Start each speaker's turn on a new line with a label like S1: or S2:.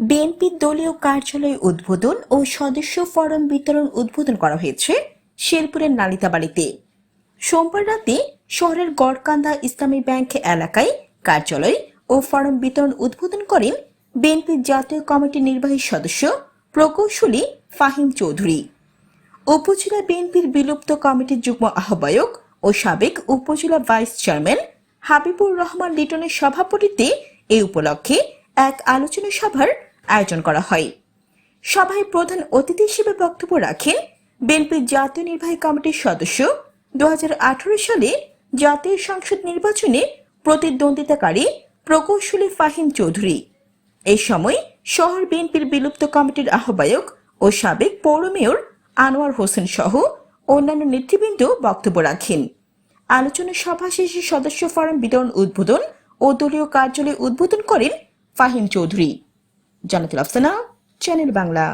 S1: বিএনপির দলীয় কার্যালয় উদ্বোধন ও সদস্য ফরম বিতরণ উদ্বোধন করা হয়েছে শেরপুরের নালিতাবাড়িতে। সোমবার রাতে শহরের গড়কান্দা ইসলামী ব্যাংক এলাকায় কার্যালয় ও ফরম বিতরণ উদ্বোধন করেন বিএনপির জাতীয় কমিটির নির্বাহী সদস্য প্রকৌশলী ফাহিম চৌধুরী। উপজেলা বিএনপির বিলুপ্ত কমিটির যুগ্ম আহ্বায়ক ও সাবেক উপজেলা ভাইস চেয়ারম্যান হাবিবুর রহমান লিটনের সভাপতিত্বে এই উপলক্ষে এক আলোচনা সভার আয়োজন করা হয়। সভায় প্রধান অতিথি হিসেবে বক্তব্য রাখেন বিএনপির জাতীয় নির্বাহী কমিটির সদস্য। দু হাজার আঠেরো সালে জাতীয় সংসদ নির্বাচনে প্রতিদ্বন্দ্বিতাকারী প্রকৌশলী ফাহিম চৌধুরী। এই সময় শহর বিএনপির বিলুপ্ত কমিটির আহ্বায়ক ও সাবেক পৌর মেয়র আনোয়ার হোসেন সহ অন্যান্য নেতৃবৃন্দ বক্তব্য রাখেন। আলোচনা সভা শেষে সদস্য ফরম বিতরণ উদ্বোধন ও দলীয় কার্যালয় উদ্বোধন করেন ফাহিম চৌধুরী। জানাতুল আফসানা চ্যানেল বাংলা